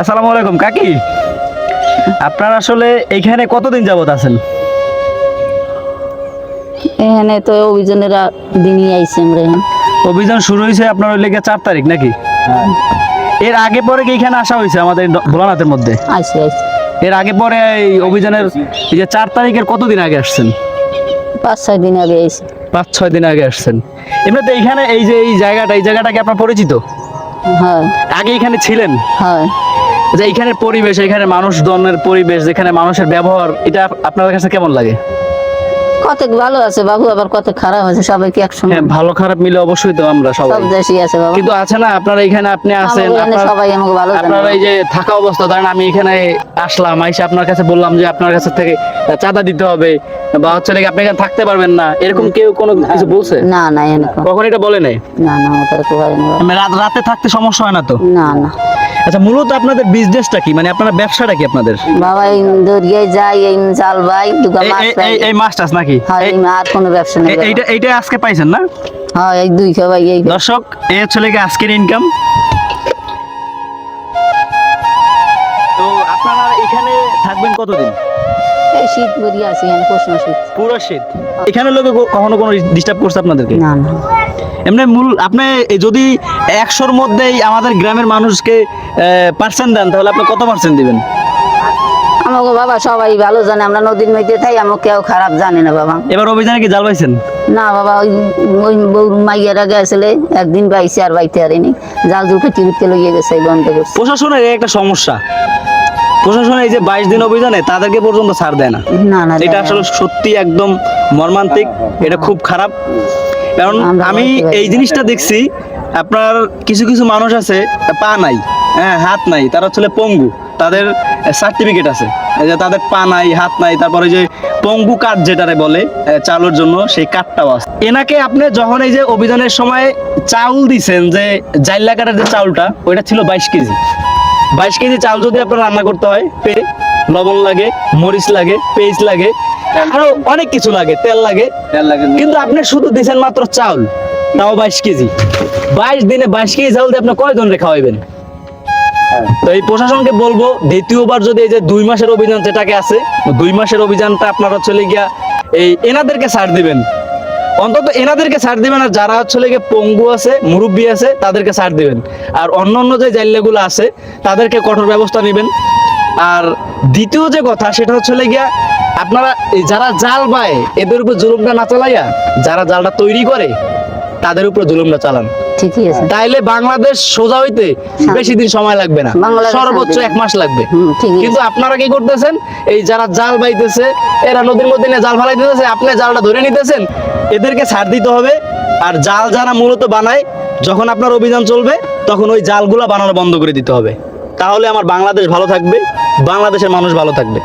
আসসালামু আলাইকুম কাকি। আপনার আসলে এখানে কতদিন যাবত আছেন? এখানে তো অভিযানের দিনই আইছি আমরা অভিযান শুরু হয়েছে আপনার ওই লেগে চার তারিখ নাকি? এর আগে পরে কি এখানে আসা হয়েছে আমাদের ভোলানাথের মধ্যে? আইসি আইসি এর আগে পরে এই অভিযানের এই যে চার তারিখের কতদিন আগে আসছেন? পাঁচ ছয় দিন আগে আইসি পাঁচ ছয় দিন আগে আসছেন। এমনিতে এইখানে এই যে এই জায়গাটা এই জায়গাটা কি আপনার পরিচিত? হ্যাঁ। আগে এখানে ছিলেন? হয়। যে এখানে পরিবেশ এখানে মানুষ মানুষজনের পরিবেশ, যেখানে মানুষের ব্যবহার, এটা আপনার কাছে কেমন লাগে? কত ভালো আছে বাবু আবার কত খারাপ আছে সবাই কি একসঙ্গে। হ্যাঁ ভালো খারাপ মিলে অবশ্যই তো আমরা সবাই। সব দেশই আছে বাবা। কিন্তু আছে না আপনারা এখানে আপনি আছেন সবাই আমাকে ভালো জানে। আপনার এই যে থাকা অবস্থা ধরেন আমি এখানে আসলাম আইসা আপনার কাছে বললাম যে আপনার কাছে থেকে চাঁদা দিতে হবে বা হচ্ছে নাকি আপনি এখানে থাকতে পারবেন না এরকম কেউ কোনো কিছু বলছে? না না কখন এটা বলে নাই? না না কেউ হয় না রাত রাতে থাকতে সমস্যা হয় না তো? না না। আচ্ছা মূলত আপনাদের বিজনেসটা কি? মানে আপনার ব্যবসাটা কি আপনাদের? বাবা এই দরিয়ায় যাই এই জাল ভাই এই- মাছ এই- এই- এই মাছ টাছ নাকি? হয় এই- এই আর কোনো ব্যবসা নেই এইটা এইটা আজকে পাইছেন না? হয় এই দুই খাবাই এই দর্শক এই হচ্ছে লেগে আজকের ইনকাম তো আপনারা এখানে থাকবেন কতদিন? এই শীত বেরিয়ে আছে এখানে প্রশ্ন শীত। পুরো শীত। এখানে লোকে কখনো কোনো ডিস্টার্ব করছে আপনাদেরকে? না না। এমনি মূল আপনি যদি একশোর মধ্যেই আমাদের গ্রামের মানুষকে পার্সেন্ট দেন তাহলে আপনি কত পার্সেন্ট দিবেন? আমাকে বাবা সবাই ভালো জানে আমরা নদীর মধ্যে থাই আমাকে কেউ খারাপ জানে না বাবা। এবার অভিযানে কি জাল পাইছেন? না বাবা ওই ওই বউ মাইয়ারা গেছিলে একদিন বাইছে আর বাইতে আরিনি জাল দুটো টিভিতে লইয়ে গেছে বন্ধ করছে। প্রশাসনের একটা সমস্যা। প্রশাসন এই যে বাইশ দিন অভিযানে তাদেরকে পর্যন্ত ছাড় দেয় না। না না এটা আসলে সত্যি একদম মর্মান্তিক এটা খুব খারাপ। কারণ আমি এই জিনিসটা দেখছি আপনার কিছু কিছু মানুষ আছে পা নাই হ্যাঁ হাত নাই তারা আসলে পঙ্গু। তাদের সার্টিফিকেট আছে। এই যে তাদের পা নাই হাত নাই তারপরে যে পঙ্গু কার্ড যেটারে বলে চালুর জন্য সেই কার্ডটাও আছে। এনাকে আপনি যখন এই যে অভিযানের সময় চাউল দিছেন যে জাইল্লা কাটার যে চাউলটা ওইটা ছিল বাইশ কেজি। বাইশ কেজি চাল যদি আপনার রান্না করতে হয় পে লবণ লাগে মরিচ লাগে পেঁয়াজ লাগে আরও অনেক কিছু লাগে তেল লাগে। তেল লাগে। কিন্তু আপনি শুধু দিছেন মাত্র চাউল তাও বাইশ কেজি। বাইশ দিনে বাইশ কেজি চাউল দিয়ে আপনি কয়জন রে খাওয়াইবেন? তো এই প্রশাসনকে বলব, দ্বিতীয়বার যদি এই যে দুই মাসের অভিযান যেটাকে আছে দুই মাসের অভিযানটা আপনারা চলে গিয়া এই এনাদেরকে ছাড় দিবেন। অন্তত এনাদেরকে ছাড় দিবেন আর যারা হচ্ছে গিয়ে পঙ্গু আছে, মুরব্বী আছে, তাদেরকে ছাড় দিবেন। আর অন্য অন্য যে জাইল্লাগুলো আছে, তাদেরকে কঠোর ব্যবস্থা নেবেন। আর দ্বিতীয় যে কথা, সেটা হচ্ছে গিয়া আপনারা যারা জাল পায় এদের উপর জুলুমটা না চালাইয়া, যারা জালটা তৈরি করে তাদের উপর জুলুমটা চালান। ঠিকই আছে। তাইলে বাংলাদেশ সোজা হইতে বেশি দিন সময় লাগবে না। সর্বোচ্চ এক মাস লাগবে। কিন্তু আপনারা কি করতেছেন? এই যারা জাল বাইতেছে এরা নদীর মধ্যে নিয়ে জাল ফালাইতেছে আপনি জালটা ধরে নিতেছেন এদেরকে ছাড় দিতে হবে। আর জাল যারা মূলত বানায় যখন আপনার অভিযান চলবে তখন ওই জালগুলা বানানো বন্ধ করে দিতে হবে। তাহলে আমার বাংলাদেশ ভালো থাকবে বাংলাদেশের মানুষ ভালো থাকবে।